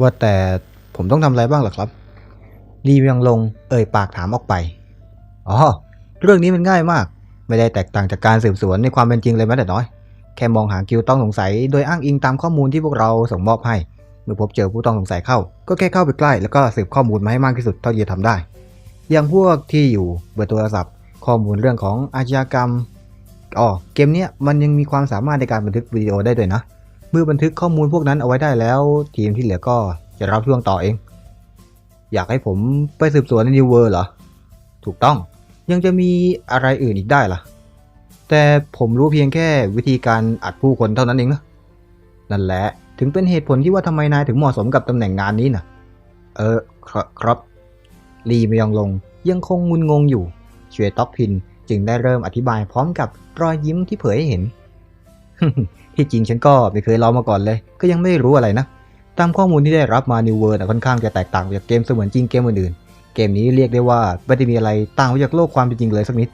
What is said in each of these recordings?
ว่าแต่ผมต้องทำอะไรบ้างเหรอครับลีเวียงลงเอ่ยปากถามออกไป อ๋อ เรื่องนี้มันง่ายมาก ไม่ได้แตกต่างจากการสืบสวนในความเป็นจริงเลยแม้แต่น้อย แค่มองหาคิวต้องสงสัย โดยอ้างอิงตามข้อมูลที่พวกเราส่งมอบให้ เมื่อพบเจอผู้ต้องสงสัยเข้า ก็แค่เข้าไปใกล้ แล้วก็สืบข้อมูลมาให้มากที่สุดเท่าที่จะทำได้ อย่างพวกที่อยู่เบอร์โทรศัพท์ ข้อมูลเรื่องของอาชญากรรม อ๋อ เกมเนี้ยมันยังมีความสามารถในการบันทึกวิดีโอได้ด้วยนะ เมื่อบันทึกข้อมูลพวกนั้นเอาไว้ได้แล้ว ทีมที่เหลือก็จะรับช่วงต่อเอง อยากให้ผมไปสืบสวนในนิวเวอร์เหรอ ถูกต้องยังจะมีอะไรอื่นอีกได้ล่ะ แต่ผมรู้เพียงแค่วิธีการอัดผู้คนเท่านั้นเองนะนั่นแหละถึงเป็นเหตุผลที่ว่าทำไมนายถึงเหมาะสมกับตำแหน่งงานนี้นะเออครับครับ ลีมยองลงยังคงงุนงงอยู่เชวยต็อกพินจึงได้เริ่มอธิบายพร้อมกับรอยยิ้มที่เผยให้เห็น ที่จริงฉันก็ไม่เคยลองมาก่อนเลย ก็ยังไม่รู้อะไรนะ ตามข้อมูลที่ได้รับมา New World ค่อนข้างจะแตกต่างจากเกมเสมือนจริงเกมอื่นๆ เกมนี้เรียกได้ว่าไม่ได้มีอะไรต่างไปจากโลกความเป็นจริงเลยสักนิด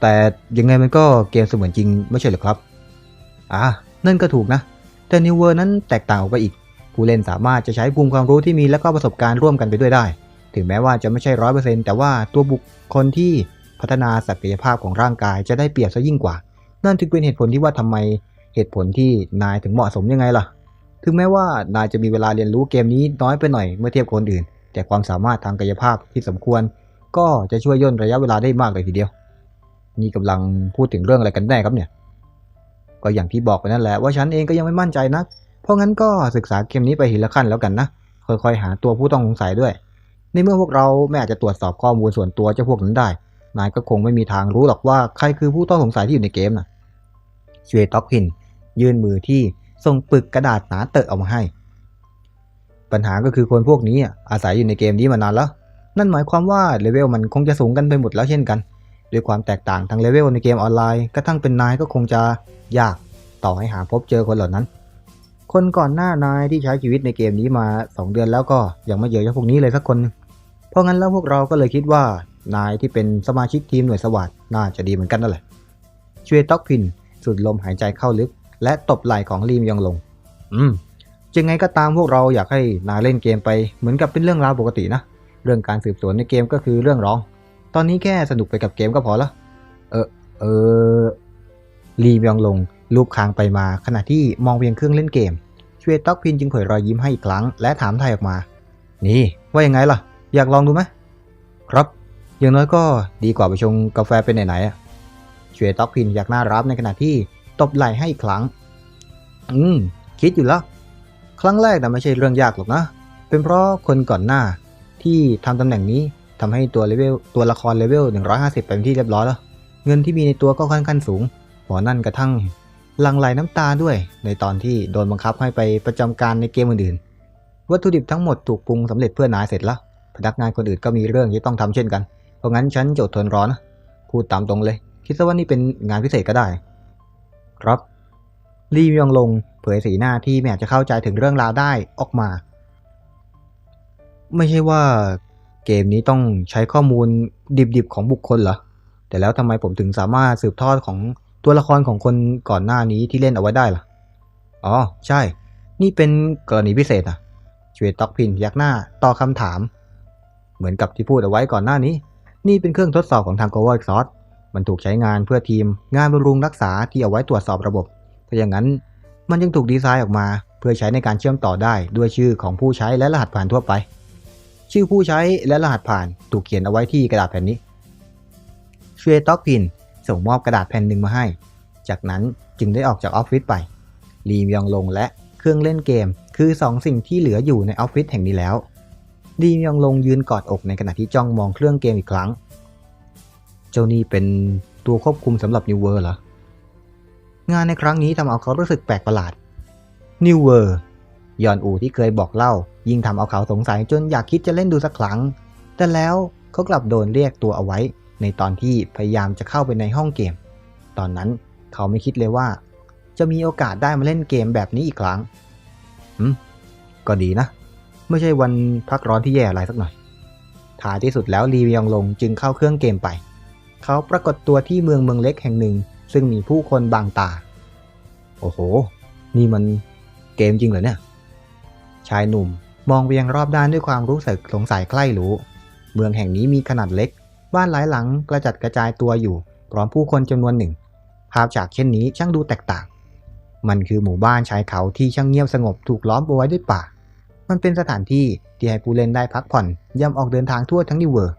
แต่ยังไงมันก็เกมเสมือนจริงไม่ใช่หรอครับ อ่านั่นก็ถูกนะ แต่ New World นั้นแตกต่างออกไปอีก ผู้เล่นสามารถจะใช้ภูมิความรู้ที่มีและก็ประสบการณ์ร่วมกันไปด้วยได้ ถึงแม้ว่าจะไม่ใช่ร้อยเปอร์เซ็นต์แต่ว่าตัวบุคคลที่พัฒนาศักยภาพของร่างกายจะได้เปรียบซะยิ่งกว่า นั่นจึงเป็นเหตุผลที่ว่าทำไมเหตุผลที่นายถึงเหมาะสมยังไงล่ะ ถึงแม้ว่านายจะมีเวลาเรียนรู้เกมนี้น้อยไปหน่อยเมื่อเทียบกับคนอื่น แต่ความสามารถทางกายภาพที่สมควร ก็จะช่วยย่นระยะเวลาได้มากเลยทีเดียว นี่กำลังพูดถึงเรื่องอะไรกันแน่ครับเนี่ย ก็อย่างที่บอกไปนั่นแหละว่าฉันเองก็ยังไม่มั่นใจนัก เพราะงั้นก็ศึกษาเกมนี้ไปทีละขั้นแล้วกันนะ ค่อยๆหาตัวผู้ต้องสงสัยด้วย ในเมื่อพวกเราไม่อาจจะตรวจสอบข้อมูลส่วนตัวเจ้าพวกนั้นได้ นายก็คงไม่มีทางรู้หรอกว่าใครคือผู้ต้องสงสัยที่อยู่ในเกมนะ ชเวต็อกพิน ยื่นมือที่ส่งปึกกระดาษหนาเตอะออกมาให้ ปัญหาก็คือคนพวกนี้อะอาศัยอยู่ในเกมนี้มานานแล้ว นั่นหมายความว่าเลเวลมันคงจะสูงกันไปหมดแล้วเช่นกันด้วยความแตกต่างทางเลเวลในเกมออนไลน์กระทั่งเป็นนายก็คงจะยากต่อให้หาพบเจอคนเหล่านั้น คนก่อนหน้านายที่ใช้ชีวิตในเกมนี้มา 2 เดือนแล้วก็ยังไม่เจอจ้พวกนี้เลยสักคน เพราะงั้นแล้วพวกเราก็เลยคิดว่านายที่เป็นสมาชิกทีมหน่วยสวัสดน่าจะดีเหมือนกันนั่นแหละช่วยต็อกพิน สูดลมหายใจเข้าลึก และตบไหล่ของลีมยองลง อืมยังไงก็ตามพวกเราอยากให้นายเล่นเกมไปเหมือนกับเป็นเรื่องราวปกตินะ เรื่องการสืบสวนในเกมก็คือเรื่องร้อง ตอนนี้แค่สนุกไปกับเกมก็พอละ เออ เออ ลีมยองลงลูบคางไปมาขณะที่มองเพียงเครื่องเล่นเกมชเวต็อกพินจึงเผยรอยยิ้มให้อีกครั้งและถามไทยออกมา นี่ ว่ายังไงล่ะ อยากลองดูไหมครับ อย่างน้อยก็ดีกว่าไปชงกาแฟเป็นไหนๆอะ ชเวต็อกพินอยากน่ารับในขณะที่ตบไหล่ให้อีกครั้ง อืม คิดอยู่แล้ว ครั้งแรกนะไม่ใช่เรื่องยากหรอกนะ เป็นเพราะคนก่อนหน้าที่ทำตำแหน่งนี้ทำให้ตัวเลเวลตัวละครเลเวล 150เป็นที่เรียบร้อยแล้ว เงินที่มีในตัวก็ค่อนข้างสูง หมอนั่นกระทั่งหลังไหลน้ำตาด้วย ในตอนที่โดนบังคับให้ไปประจำการในเกมอื่นๆ วัตถุดิบทั้งหมดถูกปรุงสำเร็จเพื่อนายเสร็จแล้ว พนักงานคนอื่นก็มีเรื่องที่ต้องทำเช่นกัน เพราะงั้นฉันจดทนร้อนะพูดตามตรงเลย คิดซะว่านี่เป็นงานพิเศษก็ได้ ครับลีมยองลงเผยสีหน้าที่ไม่อาจจะเข้าใจถึงเรื่องราวได้ออกมา ไม่ใช่ว่าเกมนี้ต้องใช้ข้อมูลดิบๆของบุคคลเหรอ แต่แล้วทำไมผมถึงสามารถสืบทอดของตัวละครของคนก่อนหน้านี้ที่เล่นเอาไว้ได้ล่ะ อ๋อ ใช่ นี่เป็นกรณีพิเศษอะชเวต็อกพินยักหน้าต่อคำถาม เหมือนกับที่พูดเอาไว้ก่อนหน้านี้ นี่เป็นเครื่องทดสอบของทาง g o v a x o s มันถูกใช้งานเพื่อทีมงานบำรุงรักษาที่เอาไว้ตรวจสอบระบบเพราะอย่างนั้นมันยังถูกดีไซน์ออกมา เพื่อใช้ในการเชื่อมต่อได้ด้วยชื่อของผู้ใช้และรหัสผ่านทั่วไป ชื่อผู้ใช้และรหัสผ่านถูกเขียนเอาไว้ที่กระดาษแผ่นนี้ชเวต็อกพินส่งมอบกระดาษแผ่นหนึ่งมาให้ จากนั้นจึงได้ออกจากออฟฟิศไปลีมยองลงและเครื่องเล่นเกม คือสองสิ่งที่เหลืออยู่ในออฟฟิศแห่งนี้แล้วลีมยองลงยืนกอดอกในขณะที่จ้องมองเครื่องเกมอีกครั้ง เจ้านี่เป็นตัวควบคุมสำหรับนิวเวอร์เหรอ งานในครั้งนี้ทำเอาเขารู้สึกแปลกประหลาดนิวเวอร์ยอนอูที่เคยบอกเล่า ยิ่งทำเอาเขาสงสัยจนอยากคิดจะเล่นดูสักครั้ง แต่แล้วเขากลับโดนเรียกตัวเอาไว้ ในตอนที่พยายามจะเข้าไปในห้องเกม ตอนนั้นเขาไม่คิดเลยว่า จะมีโอกาสได้มาเล่นเกมแบบนี้อีกครั้งอืมก็ดีนะ ไม่ใช่วันพักร้อนที่แย่อะไรสักหน่อยท้ายที่สุดแล้วลีวยองลงจึงเข้าเครื่องเกมไป เขาปรากฏตัวที่เมืองเมืองเล็กแห่งหนึ่ง ซึ่งมีผู้คนบางตา โอ้โห นี่มันเกมจริงเหรอเนี่ย ชายหนุ่มมองไปยังรอบด้านด้วยความรู้สึกสงสัยใกล้รู้ เมืองแห่งนี้มีขนาดเล็ก บ้านหลายหลังกระจัดกระจายตัวอยู่ พร้อมผู้คนจำนวนหนึ่ง ภาพฉากเช่นนี้ช่างดูแตกต่าง มันคือหมู่บ้านชายเขาที่ช่างเงียบสงบถูกล้อมเอาไว้ด้วยป่า มันเป็นสถานที่ที่ให้ผู้เล่นได้พักผ่อนย่ำออกเดินทางทั่วทั้งนิวเวอร์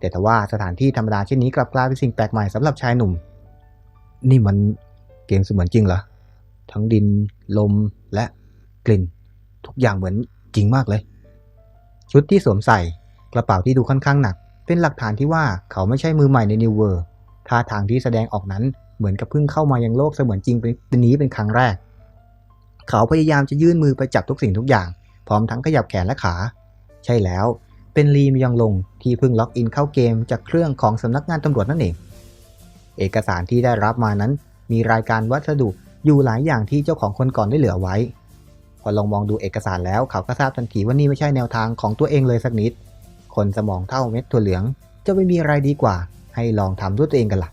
แต่ทว่าสถานที่ธรรมดาเช่นนี้กลับกลายเป็นสิ่งแปลกใหม่สำหรับชายหนุ่ม นี่มันเกมเสมือนจริงเหรอ ทั้งดิน ลมและกลิ่น ทุกอย่างเหมือนจริงมากเลย ชุดที่สวมใส่กระเป๋าที่ดูค่อนข้างหนัก เป็นหลักฐานที่ว่าเขาไม่ใช่มือใหม่ในนิวเวอร์ท่าทางที่แสดงออกนั้นเหมือนกับเพิ่งเข้ามายังโลกเสมือนจริงเป็นนี้เป็นครั้งแรก เขาพยายามจะยื่นมือไปจับทุกสิ่งทุกอย่าง พร้อมทั้งขยับแขนและขา ใช่แล้ว เป็นลีมยองลงที่เพิ่งล็อกอินเข้าเกมจากเครื่องของสำนักงานตำรวจนั่นเอง เอกสารที่ได้รับมานั้น มีรายการวัสดุอยู่หลายอย่างที่เจ้าของคนก่อนได้เหลือไว้ พอลองมองดูเอกสารแล้วเขาก็ทราบทันทีว่านี่ไม่ใช่แนวทางของตัวเองเลยสักนิด คนสมองเท่าเม็ดถั่วเหลือง จะไม่มีอะไรดีกว่า ให้ลองทำด้วยตัวเองกันละ่ะ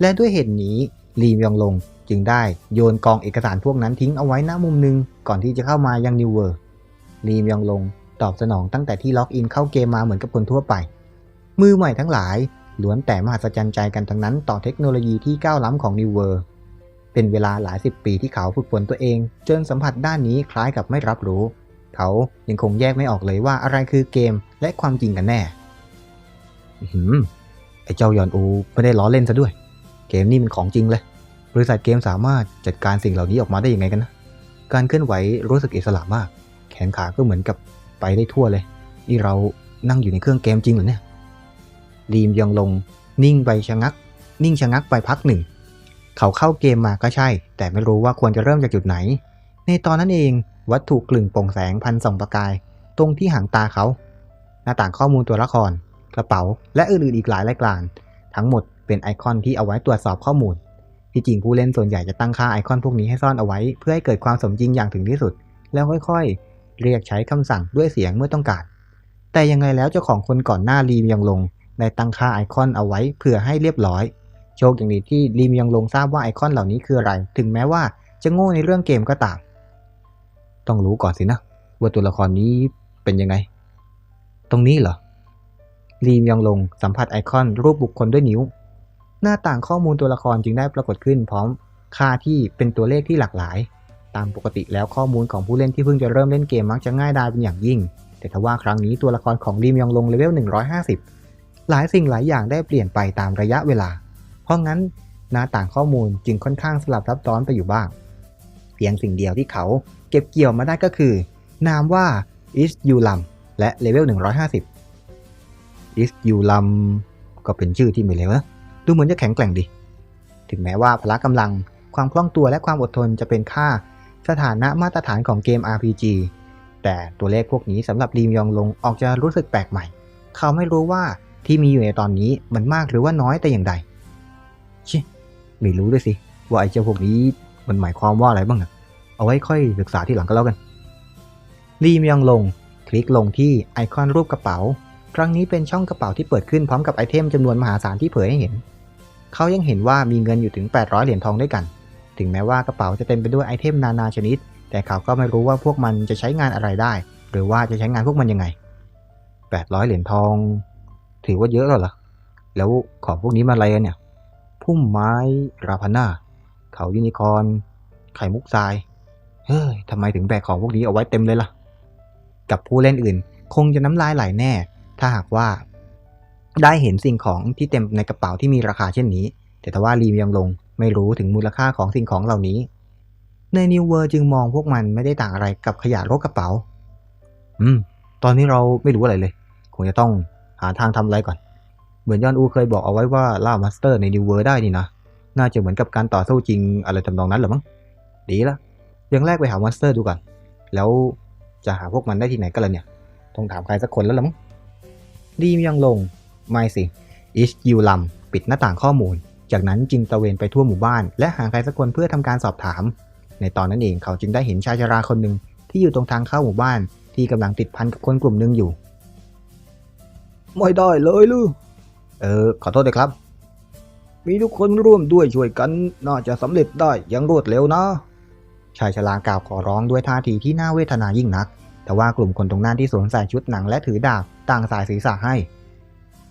และด้วยเหตุนี้ลีมยองลงจึงได้โยนกองเอกสารพวกนั้นทิ้งเอาไว้หน้ามุมหนึ่งก่อนที่จะเข้ามายังนิวเวอร์ลีมยองลง ตอบสนองตั้งแต่ที่ล็อกอินเข้าเกมมาเหมือนกับคนทั่วไป มือใหม่ทั้งหลายล้วนแต่มหัศจรรย์ใจกันทั้งนั้นต่อเทคโนโลยีที่ก้าวล้ำของนิวเวอร์เป็นเวลาหลายสิบปีที่เขาฝึกฝนตัวเอง จนสัมผัสด้านนี้คล้ายกับไม่รับรู้ เขายังคงแยกไม่ออกเลยว่าอะไรคือเกมและความจริงกันแน่อื้อหืมไอ้เจ้ายอนอูไม่ได้ล้อเล่นซะด้วย เกมนี่มันของจริงเลย บริษัทเกมสามารถจัดการสิ่งเหล่านี้ออกมาได้ยังไงกันนะ การเคลื่อนไหวรู้สึกอิสระมาก แขนขาก็เหมือนกับ ไปได้ทั่วเลย นี่เรานั่งอยู่ในเครื่องเกมจริงเหรอเนี่ยรีมยองลงนิ่งไปชะงัก นิ่งชะงักไปพักหนึ่ง เขาเข้าเกมมาก็ใช่ แต่ไม่รู้ว่าควรจะเริ่มจากจุดไหน ในตอนนั้นเองวัตถุกลึงโปร่งแสงพันส่องประกาย ตรงที่หางตาเขา หน้าต่างข้อมูลตัวละคร กระเป๋า และอื่นๆอีกหลายรายการทั้งหมดเป็นไอคอนที่เอาไว้ตรวจสอบข้อมูล ที่จริงผู้เล่นส่วนใหญ่จะตั้งค่าไอคอนพวกนี้ให้ซ่อนเอาไว้ เพื่อให้เกิดความสมจริงอย่างถึงที่สุด แล้วค่อยๆ เรียกใช้คำสั่งด้วยเสียงเมื่อต้องการ แต่ยังไงแล้วเจ้าของคนก่อนหน้ารีมยังลงได้ตั้งค่าไอคอนเอาไว้เพื่อให้เรียบร้อย โชคอย่างนี้ที่รีมยังลงทราบว่าไอคอนเหล่านี้คืออะไร ถึงแม้ว่าจะโง่ในเรื่องเกมก็ตาม ต้องรู้ก่อนสินะ ว่าตัวละครนี้เป็นยังไง ตรงนี้เหรอรีมยองลงสัมผัสไอคอนรูปบุคคลด้วยนิ้ว หน้าต่างข้อมูลตัวละครจึงได้ปรากฏขึ้นพร้อมค่าที่เป็นตัวเลขที่หลากหลาย ตามปกติแล้วข้อมูลของผู้เล่นที่เพิ่งจะเริ่มเล่นเกมมักจะง่ายดายเป็นอย่างยิ่ง แต่ทว่าครั้งนี้ตัวละครของรีมยองลงเลเวล 150 หลายสิ่งหลายอย่างได้เปลี่ยนไปตามระยะเวลา เพราะงั้นหน้าต่างข้อมูลจึงค่อนข้างสลับซับซ้อนไปอยู่บ้าง เพียงสิ่งเดียวที่เขาเก็บเกี่ยวมาได้ก็คือ นามว่า is you lam และเลเวล 150 is you lam ก็เป็นชื่อที่ไม่เลวนะดูเหมือนจะแข็งแกร่งดี ถึงแม้ว่าพละกำลังความคล่องตัวและความอดทนจะเป็นค่า สถานะมาตรฐานของเกม RPG แต่ตัวเลขพวกนี้สำหรับรีมยองลงออกจะรู้สึกแปลกใหม่ เขาไม่รู้ว่าที่มีอยู่ในตอนนี้มันมากหรือว่าน้อยแต่อย่างใดชิไม่รู้ด้วยสิ ว่าไอ้เจ้าพวกนี้มันหมายความว่าอะไรบ้างอะเอาไว้ค่อยศึกษาที่หลังก็แล้วกัน รีมยองลง คลิกลงที่ไอคอนรูปกระเป๋า ครั้งนี้เป็นช่องกระเป๋าที่เปิดขึ้นพร้อมกับไอเทมจำนวนมหาศาลที่เผยให้เห็น เขายังเห็นว่ามีเงินอยู่ถึง 800 เหรียญทองด้วยกัน ถึงแม้ว่ากระเป๋าจะเต็มไปด้วยไอเทมนานาชนิด แต่เขาก็ไม่รู้ว่าพวกมันจะใช้งานอะไรได้ หรือว่าจะใช้งานพวกมันยังไง 800 เหรียญทอง ถือว่าเยอะแล้วเหรอ แล้วของพวกนี้มาอะไรเนี่ย พุ่มไม้ราพาน่าเขายูนิคอนไข่มุกทราย เฮ้ยทำไมถึงแบกของพวกนี้เอาไว้เต็มเลยล่ะ กับผู้เล่นอื่น คงจะน้ำลายไหลแน่ ถ้าหากว่า ได้เห็นสิ่งของที่เต็มในกระเป๋าที่มีราคาเช่นนี้ แต่ทว่ารีมยังลง ไม่รู้ถึงมูลค่าของสิ่งของเหล่านี้ ในนิวเวอร์จึงมองพวกมันไม่ได้ต่างอะไรกับขยะรกกระเป๋า อืม ตอนนี้เราไม่รู้อะไรเลย คงจะต้องหาทางทำอะไรก่อน เหมือนยอนอูเคยบอกเอาไว้ว่าล่ามาสเตอร์ในนิวเวอร์ได้นี่นะ น่าจะเหมือนกับการต่อสู้จริงอะไรทำนองนั้นหรือมั้ง ดีละเรื่องแรกไปหามอนสเตอร์ดูก่อน แล้วจะหาพวกมันได้ที่ไหนกันล่ะเนี่ย ต้องถามใครสักคนแล้วล่ะมั้ง ดีมยังลง ไม่สิ อิชยูลัม ปิดหน้าต่างข้อมูล จากนั้นจึงตระเวนไปทั่วหมู่บ้าน และหาใครสักคนเพื่อทำการสอบถาม ในตอนนั้นเองเขาจึงได้เห็นชายชราคนหนึ่งที่อยู่ตรงทางเข้าหมู่บ้าน ที่กำลังติดพันกับคนกลุ่มหนึ่งอยู่ ไม่ได้เลยลูกเออ ขอโทษด้วยครับ มีทุกคนร่วมด้วยช่วยกัน น่าจะสำเร็จได้อย่างรวดเร็วนะ ชายชรากล่าวขอร้องด้วยท่าทีที่น่าเวทนายิ่งนักทแต่ว่ากลุ่มคนตรงหน้าที่สวมใส่ชุดหนังและถือดาบต่างสายศีรษะให้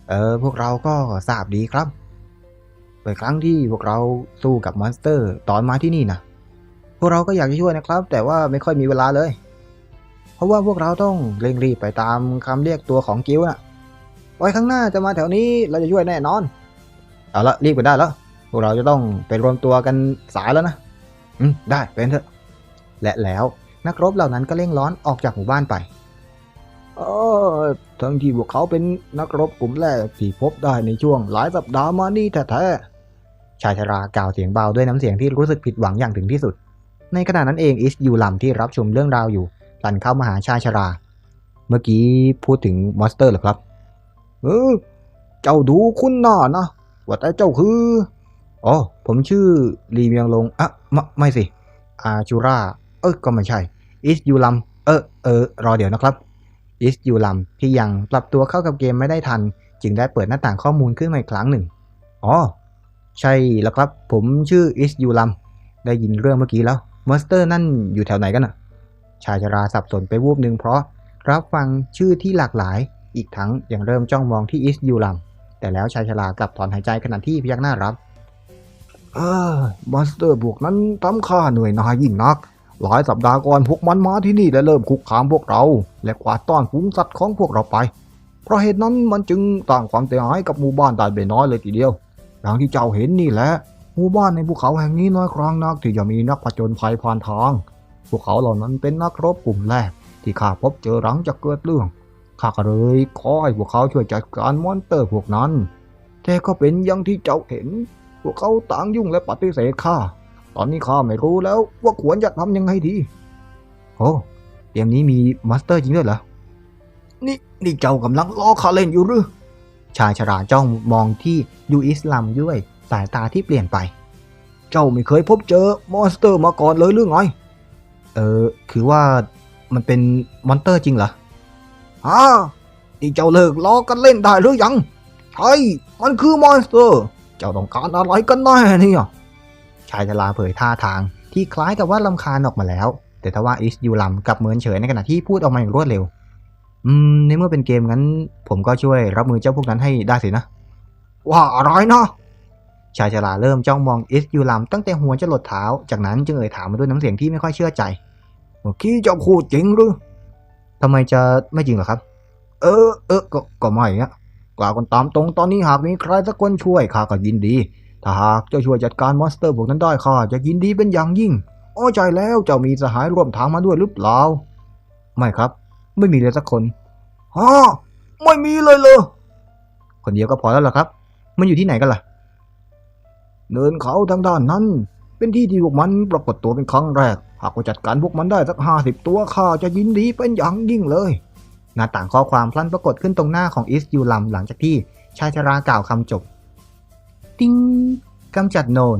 เออ พวกเราก็ทราบดีครับ เป็นครั้งที่พวกเราสู้กับมอนสเตอร์ ตอนมาที่นี่นะพวกเราก็อยากจะช่วยนะครับ แต่ว่าไม่ค่อยมีเวลาเลย เพราะว่าพวกเราต้องเร่งรีบไปตามคำเรียกตัวของกิลด์น่ะไว้ข้างหน้าจะมาแถวนี้เราจะช่วยแน่นอน เอาละรีบไปได้แล้วพวกเราจะต้องไปรวมตัวกันสายแล้วนะ อืมได้เป็นเถอะ และแล้วนักรบเหล่านั้นก็เร่งร้อนออกจากหมู่บ้านไปเออทั้งที่พวกเขาเป็นนักรบกลุ่มแรกที่พบได้ในช่วงหลายสัปดาห์มานี่แท้ๆ ชายชรากล่าวเสียงเบาด้วยน้ำเสียงที่รู้สึกผิดหวังอย่างถึงที่สุด ในขณะนั้นเองอิสยูลัมที่รับชมเรื่องราวอยู่ลันเข้ามาหาชายชรา เมื่อกี้พูดถึงมอนสเตอร์เหรอครับ เออ เจ้าดูคุณหน้านะว่าแต่เจ้าคืออ๋อผมชื่อลีเมียงลงอะไม่ไม่สิ อาจูรา เออก็ไม่ใช่ อิสยูลัม เออเออรอเดี๋ยวนะครับ อิสยูลัมที่ยังปรับตัวเข้ากับเกมไม่ได้ทัน จึงได้เปิดหน้าต่างข้อมูลขึ้นมาอีกครั้งหนึ่ง อ๋อ ใช่แล้วครับ ผมชื่ออิสยูลัม ได้ยินเรื่องเมื่อกี้แล้วมอนสเตอร์นั่นอยู่แถวไหนกันน่ะ ชายชราสับสนไปวูบหนึ่งเพราะรับฟังชื่อที่หลากหลาย อีกทั้งยังเริ่มจ้องมองที่อิสยูลัม แต่แล้วชายชรากลับถอนหายใจขณะที่พยักหน้ารับเออมอนสเตอร์พวกนั้นทำข้าเหนื่อยหนายยิ่งนัก หลายสัปดาห์ก่อนพวกมันมาที่นี่และเริ่มคุกคามพวกเรา และกวาดต้อนฝูงสัตว์ของพวกเราไป เพราะเหตุนั้นมันจึงสร้างความเสียหายกับหมู่บ้านได้ไม่น้อยเลยทีเดียว อย่างที่เจ้าเห็นนี่แหละหมู่บ้านในภูเขาแห่งนี้น้อยครั้งนักที่จะมีนักผจญภัยผ่านทางพวกเขาเหล่านั้นเป็นนักรบกลุ่มแรก ที่ข้าพบเจอหลังจากเกิดเรื่องข้าก็เลยขอให้พวกเขาช่วยจัดการมอนเตอร์พวกนั้น แต่ก็เป็นอย่างที่เจ้าเห็น พวกเขาต่างยุ่งและปฏิเสธข้าตอนนี้ข้าไม่รู้แล้วว่าควรจะทำยังไงดีโอ้เกมนี้มีมาสเตอร์จริงด้วยเหรอนี่นี่เจ้ากำลังล้อข้าเล่นอยู่หรือ ชายชราจ้องมองที่ยูอิสลัมด้วยสายตาที่เปลี่ยนไป เจ้าไม่เคยพบเจอมอนสเตอร์มาก่อนเลยหรือไง เออ คือว่ามันเป็นมอนเตอร์จริงเหรอฮะนี่เจ้าเลิกล้อกันเล่นได้หรือยัง ใช่ มันคือมอนสเตอร์ เจ้าต้องการอะไรกันแน่เนี่ยชายชราเผยท่าทางที่คล้ายกับว่าลำคาญออกมาแล้ว แต่ทว่าอิสยูลัมกลับเหมือนเฉยในขณะที่พูดออกมาอย่างรวดเร็ว อืมในเมื่อเป็นเกมงั้น ผมก็ช่วยรับมือเจ้าพวกนั้นให้ได้สินะ ว่าอะไรนะชายชราเริ่มจ้องมองอิสยูลัมตั้งแต่หัวจรดเท้า จากนั้นจึงเอ่ยถามมาด้วยน้ำเสียงที่ไม่ค่อยเชื่อใจเมื่อกี้เจ้าพูดจริงหรือทำไมจะไม่จริงเหรอครับ เออ เออ ก็ก็ไม่อะกล่าวกันตามตรงตอนนี้หากมีใครสักคนช่วยข้าก็ยินดี ถ้าหากเจ้าช่วยจัดการมอนสเตอร์พวกนั้นได้ข้าจะยินดีเป็นอย่างยิ่งอ้อใจแล้วเจ้ามีสหายร่วมทางมาด้วยหรือเปล่า ไม่ครับ ไม่มีเลยสักคนฮะไม่มีเลยเลยคนเดียวก็พอแล้วล่ะครับ มันอยู่ที่ไหนกันล่ะ เนินเขาทางด้านนั้น เป็นที่ที่พวกมันปรากฏตัวเป็นครั้งแรก หากว่าจัดการพวกมันได้สักห้าสิบตัวข้าจะยินดีเป็นอย่างยิ่งเลย หน้าต่างข้อความพลันปรากฏขึ้นตรงหน้าของอิสยูลัมหลังจากที่ชายชรากล่าวคำจบ ติ้งกำจัดโนน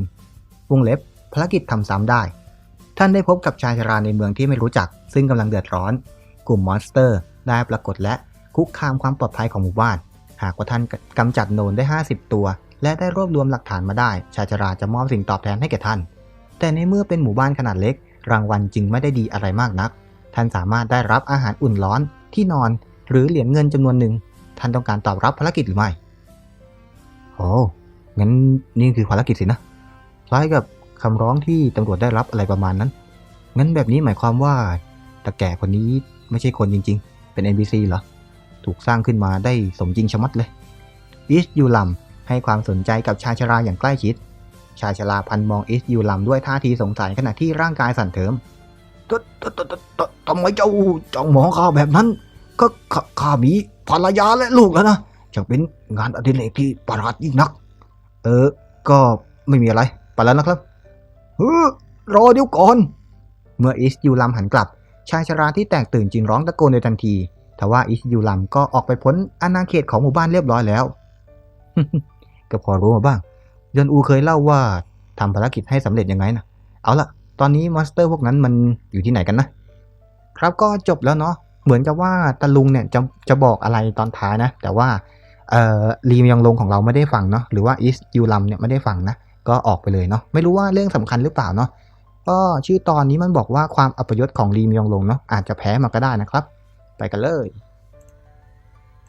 วงเล็บภารกิจทำซ้ำได้ ท่านได้พบกับชายชราในเมืองที่ไม่รู้จัก ซึ่งกำลังเดือดร้อน กลุ่มมอนสเตอร์ ได้ปรากฏและคุกคามความปลอดภัยของหมู่บ้าน หากว่าท่านกำจัดโนนได้ 50 ตัว และได้รวบรวมหลักฐานมาได้ ชาชราจะมอบสิ่งตอบแทนให้แก่ท่าน แต่ในเมื่อเป็นหมู่บ้านขนาดเล็ก รางวัลจึงไม่ได้ดีอะไรมากนัก ท่านสามารถได้รับอาหารอุ่นร้อนที่นอน หรือเหรียญเงินจำนวนหนึ่ง ท่านต้องการตอบรับภารกิจหรือไม่โอ้งั้นนี่คือภารกิจสินะคล้ายกับคำร้องที่ตำรวจได้รับอะไรประมาณนั้น งั้นแบบนี้หมายความว่าตาแก่คนนี้ ไม่ใช่คนจริง ๆ เป็น NPC เหรอ ถูกสร้างขึ้นมาได้สมจริงชะมัดเลยอิสยูลัมให้ความสนใจกับชายชราอย่างใกล้ชิด ชายชราพันมองอิสยูลัมด้วยท่าทีสงสัยขณะที่ร่างกายสั่นเทิมททททททำไมเจ้าจ้องมองข้าแบบนั้น ก็ข้ามีภรรยาและลูกแล้วนะช่างเป็นงานอดิเรกที่ประหลาดยิ่งนัก เออ ก็ไม่มีอะไร ไปแล้วนะครับเฮ้อรอเดี๋ยวก่อน เมื่ออิสยูลัมหันกลับ ชายชราที่แตกตื่นจึงร้องตะโกนในทันที ทว่าอิสยูลัมก็ออกไปพ้นอาณาเขตของหมู่บ้านเรียบร้อยแล้ว ก็พอรู้มาบ้าง ยอนอูเคยเล่าว่าทำภารกิจให้สำเร็จยังไงนะเอาละตอนนี้มอนสเตอร์พวกนั้นมันอยู่ที่ไหนกันนะครับก็จบแล้วเนาะเหมือนกับว่าตะลุงเนี่ยจะจะบอกอะไรตอนท้ายนะ แต่ว่าเอ่อรีมยองลงของเราไม่ได้ฟังเนาะหรือว่าอิสยูลัมเนี่ยไม่ได้ฟังนะก็ออกไปเลยเนาะไม่รู้ว่าเรื่องสำคัญหรือเปล่าเนาะ ก็ชื่อตอนนี้มันบอกว่าความอัปยศของรีมยองลงเนาะอาจจะแพ้มาก็ได้นะครับ ไปกันเลย